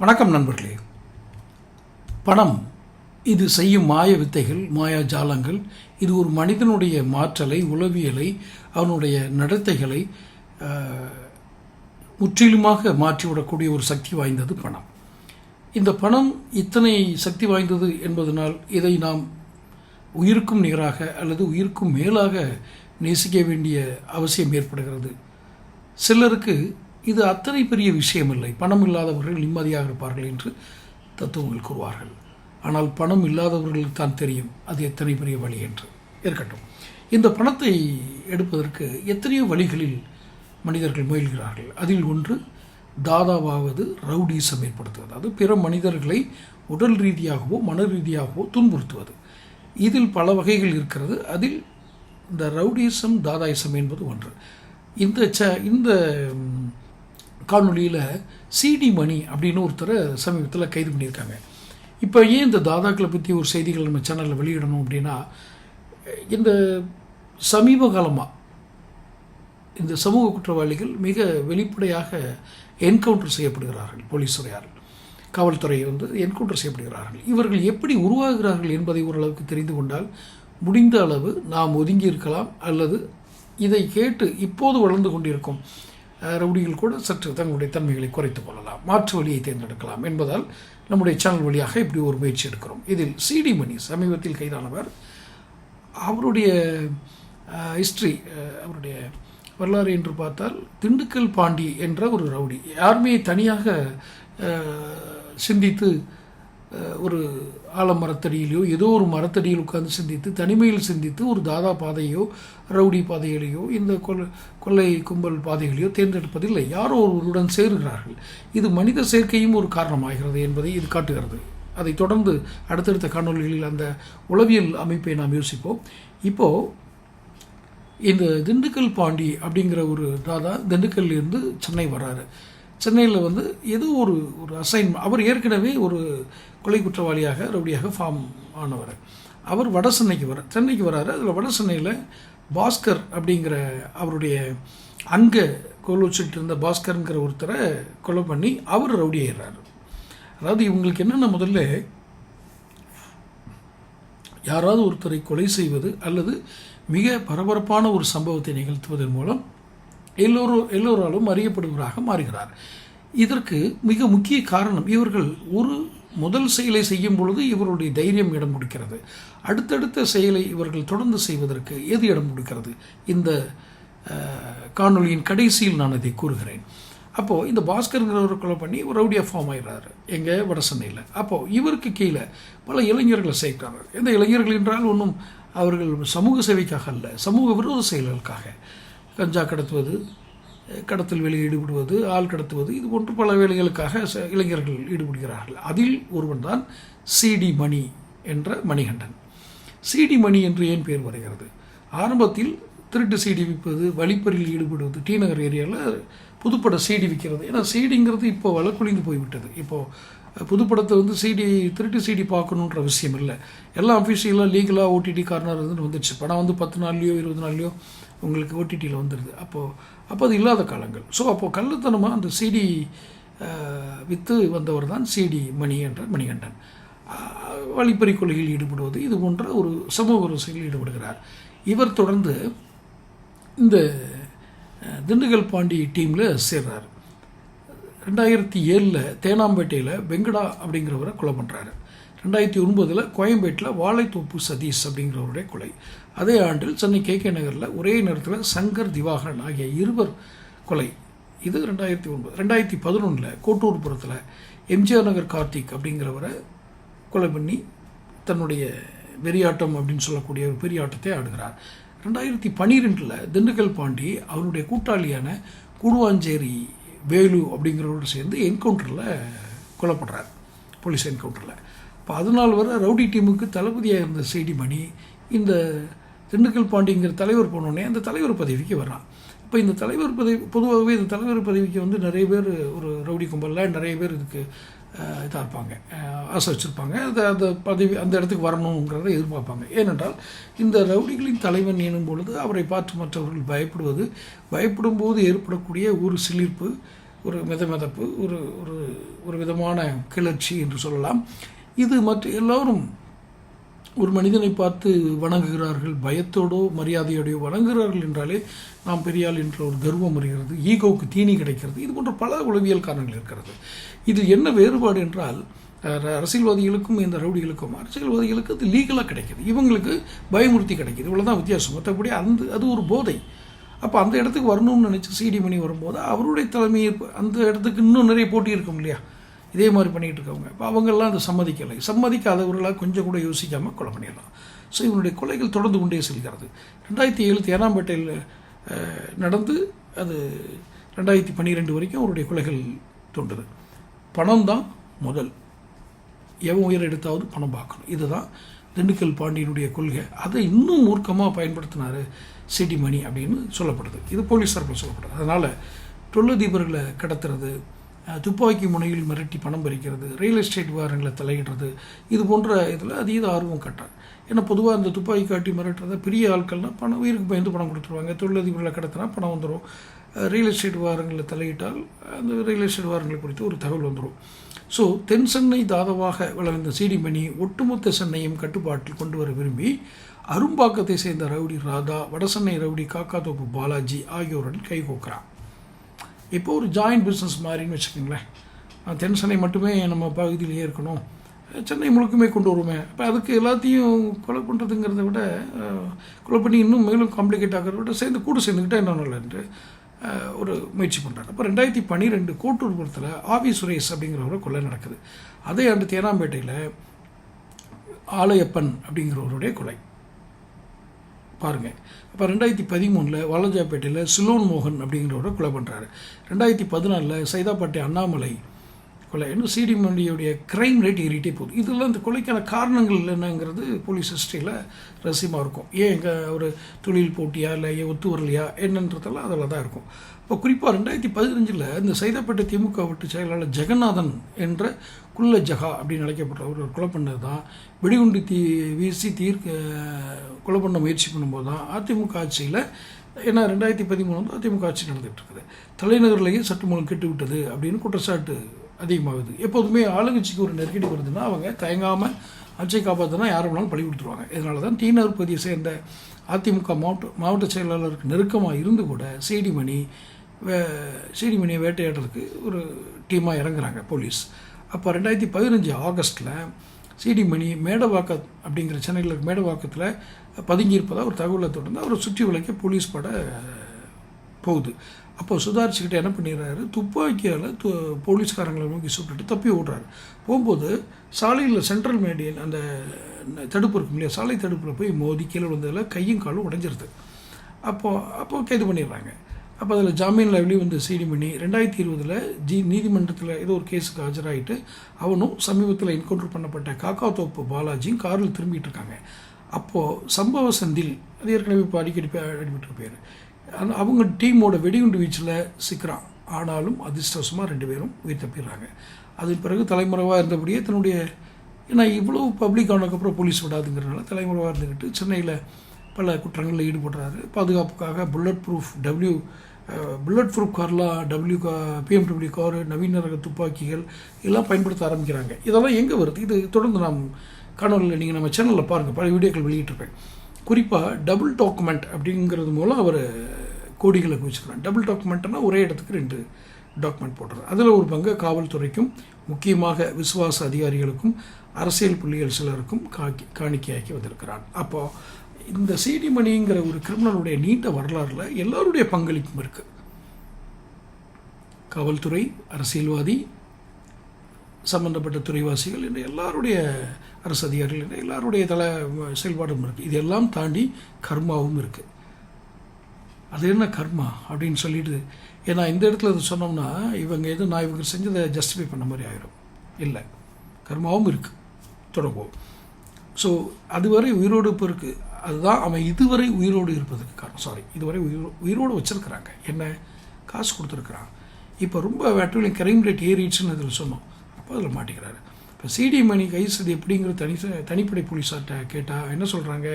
வணக்கம் நண்பர்களே. பணம் இது செய்யும் மாய வித்தைகள் மாயா ஜாலங்கள் இது ஒரு மனிதனுடைய மாற்றலை உளவியலை அவனுடைய நடத்தைகளை முற்றிலுமாக மாற்றிவிடக்கூடிய ஒரு சக்தி வாய்ந்தது பணம். இந்த பணம் இத்தனை சக்தி வாய்ந்தது என்பதனால் இதை நாம் உயிருக்கும் நிகராக அல்லது உயிருக்கும் மேலாக நேசிக்க வேண்டிய அவசியம் ஏற்படுகிறது. சிலருக்கு இது அத்தனை பெரிய விஷயமில்லை. பணம் இல்லாதவர்கள் நிம்மதியாக இருப்பார்கள் என்று தத்துவங்கள் கூறுவார்கள். ஆனால் பணம் இல்லாதவர்களுக்கு தான் தெரியும் அது எத்தனை பெரிய வழி என்று. இருக்கட்டும். இந்த பணத்தை எடுப்பதற்கு எத்தனையோ வழிகளில் மனிதர்கள் முயல்கிறார்கள். அதில் ஒன்று தாதாவாவது ரவுடிசம் ஏற்படுத்துவது. அது பிற மனிதர்களை உடல் ரீதியாகவோ மன ரீதியாகவோ துன்புறுத்துவது. இதில் பல வகைகள் இருக்கிறது. அதில் இந்த ரவுடிசம் தாதாயிசம் என்பது ஒன்று. இந்த ச இந்த காணொலியில் சிடி மணி அப்படின்னு ஒருத்தரை சமீபத்தில் கைது பண்ணியிருக்காங்க. இப்போ ஏன் இந்த தாதாக்களை பற்றி ஒரு செய்திகள் நம்ம சேனலில் வெளியிடணும் அப்படின்னா இந்த சமீப காலமாக இந்த சமூக குற்றவாளிகள் மிக வெளிப்படையாக என்கவுண்டர் செய்யப்படுகிறார்கள் போலீஸ்துறையால் காவல்துறை வந்து என்கவுண்டர் செய்யப்படுகிறார்கள். இவர்கள் எப்படி உருவாகிறார்கள் என்பதை ஓரளவுக்கு தெரிந்து கொண்டால் முடிந்த அளவு நாம் ஒதுங்கி இருக்கலாம் அல்லது இதை கேட்டு இப்போது வளர்ந்து கொண்டிருக்கும் ரவுடிகள் கூட சற்று தங்களுடைய தன்மைகளை குறைத்துக் கொள்ளலாம். மாற்று வழியை தேர்ந்தெடுக்கலாம் என்பதால் நம்முடைய சேனல் வழியாக இப்படி ஒரு முயற்சி எடுக்கிறோம். இதில் சிடி மணி சமீபத்தில் கைதானவர். அவருடைய ஹிஸ்ட்ரி அவருடைய வரலாறு என்று பார்த்தால் திண்டுக்கல் பாண்டி என்ற ஒரு ரவுடி. யாருமே தனியாக சிந்தித்து ஒரு ஆலமரத்தடியிலையோ ஏதோ ஒரு மரத்தடியில் உட்கார்ந்து சிந்தித்து தனிமையில் சிந்தித்து ஒரு தாதா பாதையோ ரவுடி பாதைகளையோ இந்த கொல் கொள்ளை கும்பல் பாதைகளையோ தேர்ந்தெடுப்பதில்லை. யாரோ ஒருவருடன் சேருகிறார்கள். இது மனித சேர்க்கையும் ஒரு காரணமாகிறது என்பதை இது காட்டுகிறது. அதை தொடர்ந்து அடுத்தடுத்த காணொளிகளில் அந்த உளவியல் அமைப்பை நாம் யோசிப்போம். இப்போது இந்த திண்டுக்கல் பாண்டி அப்படிங்கிற ஒரு தாதா திண்டுக்கல்ல இருந்து சென்னை வர்றாரு. சென்னையில் வந்து ஏதோ ஒரு ஒரு அசைன் அவர் ஏற்கனவே ஒரு கொலை குற்றவாளியாக ரவுடியாக ஃபார்ம் ஆனவர். அவர் வட சென்னைக்கு வர சென்னைக்கு வராரு. அதில் வட சென்னையில் பாஸ்கர் அப்படிங்கிற அவருடைய அங்கே கோல் வச்சுட்டு இருந்த பாஸ்கருங்கிற ஒருத்தரை கொலை பண்ணி அவர் ரவுடி ஆயிடுறாரு. அதாவது இவங்களுக்கு என்னென்ன முதல்ல யாராவது ஒருத்தரை கொலை செய்வது அல்லது மிக பரபரப்பான ஒரு சம்பவத்தை நிகழ்த்துவதன் மூலம் எல்லோரும் எல்லோராலும் அறியப்படுவராக மாறுகிறார். இதற்கு மிக முக்கிய காரணம் இவர்கள் ஒரு முதல் செயலை செய்யும் பொழுது இவருடைய தைரியம் இடம் கொடுக்கிறது. அடுத்தடுத்த செயலை இவர்கள் தொடர்ந்து செய்வதற்கு எது இடம் கொடுக்கிறது? இந்த காணொலியின் கடைசியில் நான் இதை கூறுகிறேன். அப்போது இந்த பாஸ்கருங்கிறவர் கொலை பண்ணி ஒரு ரவுடியாக ஃபார்ம் ஆயிடுறாரு. எங்கே? வட சென்னையில் அப்போது இவருக்கு கீழே பல இளைஞர்களை சேர்க்கிறாங்க. இந்த இளைஞர்கள் என்றால் ஒன்றும் அவர்கள் சமூக சேவைக்காக அல்ல சமூக விரோத செயல்களுக்காக. கஞ்சா கடத்துவது கடத்தல் வேலையில் ஈடுபடுவது ஆள் கடத்துவது இது போன்ற பல வேலைகளுக்காக ச- இளைஞர்கள் ஈடுபடுகிறார்கள். அதில் ஒருவன் தான் சிடி மணி என்ற மணிகண்டன். சிடி மணி என்று ஏன் பேர் வருகிறது? ஆரம்பத்தில் திருட்டு சீடி விற்பது வழிப்பறியில் ஈடுபடுவது டி நகர் ஏரியாவில் புதுப்பட சீடி விற்கிறது. ஏன்னா சீடிங்கிறது இப்போ வழக்குழிந்து போய்விட்டது. இப்போது புதுப்படத்தை வந்து சீடி திருட்டு சீடி பார்க்கணுன்ற அவசியம் இல்லை. எல்லாம் அஃபிஷியலாக லீகலாக ஓடிடி கார்னர் வந்து வந்துடுச்சு படம் வந்து பத்து நாள்லையோ இருபது நாள்லையோ உங்களுக்கு ஓடிடியில் வந்துடுது அப்போது அப்போ அது இல்லாத காலங்கள். ஸோ அப்போது கள்ளத்தனமாக அந்த சிடி விற்று வந்தவர் தான் சிடி மணி என்ற மணிகண்டன். வழிப்பறி கொள்கையில் ஈடுபடுவது இது போன்ற ஒரு சமூக அரசியலில் ஈடுபடுகிறார். இவர் தொடர்ந்து இந்த திண்டுக்கல் பாண்டி டீமில் சேர்றாரு. ரெண்டாயிரத்தி ஏழில் தேனாம்பேட்டையில் வெங்கடா அப்படிங்கிறவரை கொலை பண்ணுறாரு ரெண்டாயிரத்தி ஒன்பதில் கோயம்பேட்டில் வாழைத்தோப்பு சதீஷ் அப்படிங்கிறவருடைய கொலை. அதே ஆண்டில் சென்னை கே கே நகரில் ஒரே நேரத்தில் சங்கர் திவாகரன் ஆகிய இருவர் கொலை. இது ரெண்டாயிரத்தி ஒன்பது ரெண்டாயிரத்தி பதினொன்றில் கோட்டூர்புரத்தில் எம்ஜிஆர் நகர் கார்த்திக் அப்படிங்கிறவரை கொலை பண்ணி தன்னுடைய வெறியாட்டம் அப்படின்னு சொல்லக்கூடிய ஒரு பெரிய ஆட்டத்தை ஆடுகிறார். ரெண்டாயிரத்தி பன்னிரெண்டில் திண்டுக்கல் பாண்டி அவருடைய கூட்டாளியான கூடுவாஞ்சேரி வேலு அப்படிங்கிறவரோடு சேர்ந்து என்கவுண்டரில் கொல்லப்படுறார் போலீஸ் என்கவுண்டரில். இப்போ அதனால் வர ரவுடி டீமுக்கு தளபதியாக இருந்த செய்தி மணி இந்த திண்டுக்கல் பாண்டிங்கிற தலைவர் போனோடனே அந்த தலைவர் பதவிக்கு வர்றான். இப்போ இந்த தலைவர் பதவி பொதுவாகவே இந்த தலைவர் பதவிக்கு வந்து நிறைய பேர் ஒரு ரவுடி கும்பலில் நிறைய பேர் இதுக்கு இதாக இருப்பாங்க. ஆசை வச்சுருப்பாங்க. அந்த அந்த பதவி அந்த இடத்துக்கு வரணுங்கிறத எதிர்பார்ப்பாங்க. ஏனென்றால் இந்த ரவுடிகளின் தலைவன் எனும் பொழுது அவரை பார்த்து மற்றவர்கள் பயப்படுவது பயப்படும் போது ஏற்படக்கூடிய ஒரு சிலிர்ப்பு ஒரு மிதமிதப்பு ஒரு ஒரு ஒரு விதமான கிளர்ச்சி என்று சொல்லலாம். இது மற்ற எல்லோரும் ஒரு மனிதனை பார்த்து வணங்குகிறார்கள் பயத்தோடோ மரியாதையோடையோ வணங்குகிறார்கள் என்றாலே நாம் பெரியாள் என்ற ஒரு கர்வம் வருகிறது ஈகோவுக்கு தீனி கிடைக்கிறது. இது போன்ற பல உளவியல் காரணங்கள் இருக்கிறது. இது என்ன வேறுபாடு என்றால் அரசியல்வாதிகளுக்கும் இந்த ரவுடிகளுக்கும் அரசியல்வாதிகளுக்கு அது லீகலாக கிடைக்கிது. இவங்களுக்கு பயமுறுத்தி கிடைக்குது. இவ்வளோதான் வித்தியாசம். மற்றபடி அந்த அது ஒரு போதை. அப்போ அந்த இடத்துக்கு வரணும்னு நினச்சி சிடி மணி வரும்போது அவருடைய தலைமையை அந்த இடத்துக்கு இன்னும் நிறைய போட்டி இருக்கும் இல்லையா? இதே மாதிரி பண்ணிகிட்டு இருக்கவங்க. இப்போ அவங்கெல்லாம் அதை சம்மதிக்கலை. சம்மதிக்காதவர்களாக கொஞ்சம் கூட யோசிக்காமல் கொலை பண்ணிடலாம். ஸோ இவனுடைய கொலைகள் தொடர்ந்து கொண்டே செல்கிறது. ரெண்டாயிரத்தி ஏழு தேனாம்பேட்டையில் நடந்து அது ரெண்டாயிரத்தி பன்னிரெண்டு வரைக்கும் அவருடைய கொலைகள் தோன்றுது பணம் தான் முதல். எவன் உயிரை எடுத்தாவது பணம் பார்க்கணும். இதுதான் திண்டுக்கல் பாண்டியனுடைய கொள்கை. அதை இன்னும் மூர்க்கமாக பயன்படுத்தினார் சிடி மணி அப்படின்னு சொல்லப்படுது. இது போலீஸ் தரப்பில் சொல்லப்படுது. அதனால் தொழிலதிபர்களை கடத்துறது துப்பாக்கி முனையில் மிரட்டி பணம் பறிக்கிறது ரியல் எஸ்டேட் விவகாரங்களை தலையிடுறது இது போன்ற இதில் அதீத ஆர்வம் காட்டார் ஏன்னா பொதுவாக அந்த துப்பாக்கி காட்டி மிரட்டுறத பெரிய ஆட்கள்னால் பணம் உயிருக்கு பயந்து பணம் கொடுத்துருவாங்க. தொழிலதிபர்களை கடத்தினா பணம் வந்துடும் ரியல் எஸ்டேட் விவகாரங்களில் தலையிட்டால் அந்த ரியல் எஸ்டேட் விவகாரங்களை குறித்து ஒரு தகவல் வந்துடும் ஸோ தென் சென்னை தாதவாக விளைந்த சீடிமணி ஒட்டுமொத்த சென்னையும் கட்டுப்பாட்டில் கொண்டு வர விரும்பி அரும்பாக்கத்தை சேர்ந்த ரவுடி ராதா வடசென்னை ரவுடி காக்காத்தோப்பு பாலாஜி ஆகியோருடன் கைகோக்கிறான் இப்போ ஒரு ஜாயிண்ட் பிஸ்னஸ் மாதிரின்னு வச்சுக்கோங்களேன். அஹ் தென் சென்னை மட்டுமே நம்ம பகுதியிலேயே இருக்கணும். சென்னை முழுக்குமே கொண்டு வருமே. இப்போ அதுக்கு எல்லாத்தையும் கொலை பண்ணுறதுங்கிறத விட கொலை பண்ணி இன்னும் மேலும் காம்ப்ளிகேட் ஆகிறத விட சேர்ந்து கூட சேர்ந்துக்கிட்டா என்ன நல்லது ஒரு முயற்சி பண்ணுறாங்க அப்போ ரெண்டாயிரத்தி பன்னிரெண்டு கோட்டூர்புரத்தில் ஆவி சுரேஷ் அப்படிங்கிறவரை கொலை நடக்குது. அதே ஆண்டு தேனாம்பேட்டையில் ஆலயப்பன் அப்படிங்கிறவருடைய கொலை. பாருங்கள் அப்போ ரெண்டாயிரத்தி பதிமூணில் வாலஜாப்பேட்டையில் சிலோன் மோகன் அப்படிங்கிறவரை கொலை பண்ணுறாரு ரெண்டாயிரத்தி பதினாலில் சைதாப்பேட்டை அண்ணாமலை கொலை. இன்னும் சிடி மண்டியுடைய க்ரைம் ரேட் ஏறிட்டே போகுது. இதெல்லாம் இந்த கொலைக்கான காரணங்கள் என்னங்கிறது போலீஸ் ஹிஸ்ட்ரியில் ரகசியமாக இருக்கும். ஏன் எங்கள் ஒரு தொழில் போட்டியா இல்லை ஏன் ஒத்து வரலையா என்னன்றதெல்லாம் அதில் தான் இருக்கும். இப்போ குறிப்பாக ரெண்டாயிரத்தி பதினஞ்சில் இந்த சைதாப்பேட்டை திமுக வட்டு செயலாளர் ஜெகநாதன் என்ற குள்ள ஜஹா அப்படின்னு அழைக்கப்பட்ட ஒரு கொலை பண்ணது தான் வெடிகுண்டு தீ வீசி தீர்க்க கொலை பண்ண முயற்சி பண்ணும்போது தான் அதிமுக ஆட்சியில் ஏன்னா ரெண்டாயிரத்தி பதிமூணு வந்து அதிமுக ஆட்சி நடந்துகிட்டு இருக்குது. தலைநகர்லேயே சட்டமூலம் கெட்டு விட்டது அப்படின்னு குற்றச்சாட்டு அதிகமாகுது. எப்போதுமே ஆளுங்கட்சிக்கு ஒரு நெருக்கடி வருதுன்னா அவங்க தயங்காமல் ஆட்சியை காப்பாற்றினா யார் வேணாலும் பழி கொடுத்துருவாங்க. இதனால தான் தீனர் பகுதியை சேர்ந்த அதிமுக மாவட்ட மாவட்ட செயலாளருக்கு நெருக்கமாக இருந்து கூட சீடிமணி வே சீடிமணியை வேட்டையாடுறதுக்கு ஒரு டீமாக இறங்குறாங்க போலீஸ். அப்போ ரெண்டாயிரத்தி பதினஞ்சு ஆகஸ்ட்டில் சீடிமணி மேடவாக்கம் அப்படிங்கிற சென்னையில் இருக்க மேடவாக்கத்தில் பதுங்கியிருப்பதாக ஒரு தகவலை தொடர்ந்து அவரை சுற்றி வளைக்க போலீஸ் பட போகுது. அப்போ சுதாரிச்சுக்கிட்டு என்ன பண்ணிடுறாரு? துப்பாக்கியால் து போலீஸ்காரங்களை நோக்கி சுட்டுட்டு தப்பி ஓடுறாரு. போகும்போது சாலையில் சென்ட்ரல் மேடியன் அந்த தடுப்பு இருக்கும் இல்லையா? சாலை தடுப்பில் போய் மோதி கீழே விழுந்ததில் கையும் காலும் உடைஞ்சிருது. அப்போது அப்போ கைது பண்ணிடுறாங்க. அப்போ அதில் ஜாமீன் லைவ்லி வந்து சீடி பண்ணி ரெண்டாயிரத்தி இருபதில் ஜி நீதிமன்றத்தில் ஏதோ ஒரு கேஸுக்கு ஆஜராகிட்டு அவனும் சமீபத்தில் என்கவுண்டர் பண்ணப்பட்ட காக்கா தோப்பு பாலாஜியும் காரில் திரும்பிட்டு இருக்காங்க. அப்போது சம்பவ சந்தில் அது ஏற்கனவே இப்போ அடிக்கடி அடிபட்டு பேர். அவங்க டீமோட வெடிகுண்டு வீச்சில் சிக்கிறான். ஆனாலும் அதிர்ஷ்டவசமாக ரெண்டு பேரும் உயிர் தப்பிடுறாங்க. அதன் பிறகு தலைமுறைவாக இருந்தபடியே தன்னுடைய ஏன்னா இவ்வளோ பப்ளிக் ஆனதுக்கப்புறம் போலீஸ் விடாதுங்கிறனால தலைமுறைவாக இருந்துக்கிட்டு சென்னையில் பல குற்றங்களில் ஈடுபடுறாரு. பாதுகாப்புக்காக bullet proof W bullet proof கார்லாம் டபிள்யூ கா பிஎம்டபிள்யூ காரு நவீன ரக துப்பாக்கிகள் எல்லாம் பயன்படுத்த ஆரம்பிக்கிறாங்க. இதெல்லாம் எங்கே வருது? இது தொடர்ந்து நாம் காணொலியில் நீங்கள் நம்ம சேனலில் பாருங்கள் பல வீடியோக்கள் வெளியிட்டிருப்பேன். குறிப்பாக டபுள் டாக்குமெண்ட் அப்படிங்கிறது மூலம் அவர் கோடிகளை குவிச்சுக்கிறார் டபுள் டாக்குமெண்ட்னா ஒரே இடத்துக்கு ரெண்டு டாக்குமெண்ட் போடுறார் அதில் ஒரு பங்கு காவல்துறைக்கும் முக்கியமாக விசுவாச அதிகாரிகளுக்கும் அரசியல் புள்ளிகள் சிலருக்கும் காக்கி காணிக்கையாக்கி வந்திருக்கிறான் அப்போது இந்த சிடி மணிங்கிற ஒரு கிரிமினலுடைய நீண்ட வரலாறுல எல்லாருடைய பங்களிப்பும் இருக்குது காவல்துறை அரசியல்வாதி சம்பந்தப்பட்ட துறைவாசிகள் என்ற எல்லாருடைய அரசு அதிகாரிகள் என்ற எல்லாருடைய தலை செயல்பாடும் இருக்குது இதெல்லாம் தாண்டி கர்மாவும் இருக்குது அது என்ன கர்மா அப்படின்னு சொல்லிட்டு ஏன்னா இந்த இடத்துல அது சொன்னோம்னா இவங்க எதுவும் நான் இவங்க செஞ்சதை ஜஸ்டிஃபை பண்ண மாதிரி ஆயிரும். இல்லை. கர்மாவும் இருக்குது தொடங்குவோம். ஸோ அதுவரை உயிரோடு இப்போ இருக்குது அதுதான் அவன் இதுவரை உயிரோடு இருப்பதுக்கு காரணம். சாரி இதுவரை உயிரோ உயிரோடு வச்சுருக்கிறாங்க. என்ன? காசு கொடுத்துருக்குறான். இப்போ ரொம்ப வேட்டுவிலையும் கிரைம் ரேட் ஏறிடுச்சுன்னு அதில் சொன்னோம். அப்போ அதில் மாட்டிக்கிறாரு. இப்போ சிடி மணி கைசது எப்படிங்கிற தனி தனிப்படை போலீஸார்ட்ட கேட்டால் என்ன சொல்கிறாங்க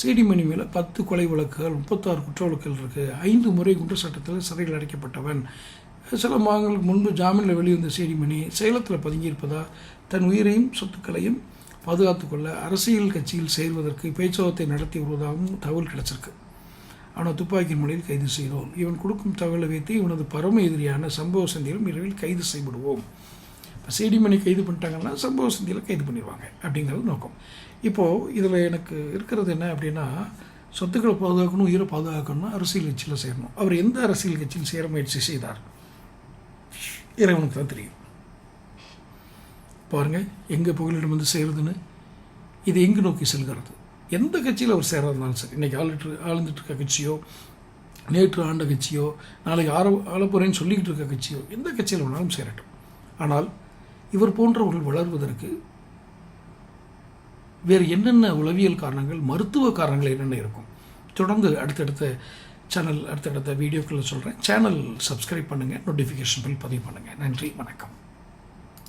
சிடி மணி மேலே பத்து கொலை வழக்குகள் முப்பத்தாறு குற்ற வழக்குகள் இருக்குது ஐந்து முறை குற்ற சட்டத்தில் சிறையில் அடைக்கப்பட்டவன். சில மாதங்களுக்கு முன்பு ஜாமீனில் வெளிவந்த செய்திமணி சேலத்தில் பதுங்கியிருப்பதா? தன் உயிரையும் சொத்துக்களையும் பாதுகாத்துக்கொள்ள அரசியல் கட்சியில் சேர்வதற்கு பேச்சுவார்த்தை நடத்தி வருவதாகவும் தகவல் கிடைச்சிருக்கு. ஆனால் துப்பாக்கி முறையில் கைது செய்தோம். இவன் கொடுக்கும் தகவலை வைத்து இவனது பரம எதிரியான சம்பவ சந்தையிலும் இரவில் கைது செய்யப்படுவோம். இப்போ கைது பண்ணிட்டாங்கன்னா சம்பவ சந்தியில் கைது பண்ணிடுவாங்க அப்படிங்கிறது நோக்கம். இப்போது இதில் எனக்கு இருக்கிறது என்ன அப்படின்னா சொத்துக்களை பாதுகாக்கணும் உயிரை பாதுகாக்கணும்னா அரசியல் கட்சியில் சேரணும். அவர் எந்த அரசியல் கட்சியில் சேர முயற்சி செய்தார்? இறைவனுக்கு தான் தெரியும். பாருங்கள் எங்கே புகலிடம் வந்து சேருதுன்னு இது எங்கு நோக்கி செல்கிறது? எந்த கட்சியில் அவர் சேர இருந்தாலும் சரி. இன்றைக்கி ஆளுட்டு ஆளுந்துட்டு இருக்க கட்சியோ நேற்று ஆண்ட கட்சியோ நாளைக்கு ஆர ஆளப்போறேன்னு சொல்லிக்கிட்டு இருக்க கட்சியோ எந்த கட்சியில் வேணாலும் சேரட்டும். ஆனால் இவர் போன்றவர்கள் வளர்வதற்கு வேறு என்னென்ன உளவியல் காரணங்கள் மருத்துவ காரணங்கள் என்னென்ன இருக்கும்? தொடர்ந்து அடுத்தடுத்த சேனல் அடுத்தடுத்த வீடியோக்களில் சொல்கிறேன் சேனல் சப்ஸ்கிரைப் பண்ணுங்கள் நோட்டிஃபிகேஷன் பில் பதிவு பண்ணுங்கள் நன்றி வணக்கம்.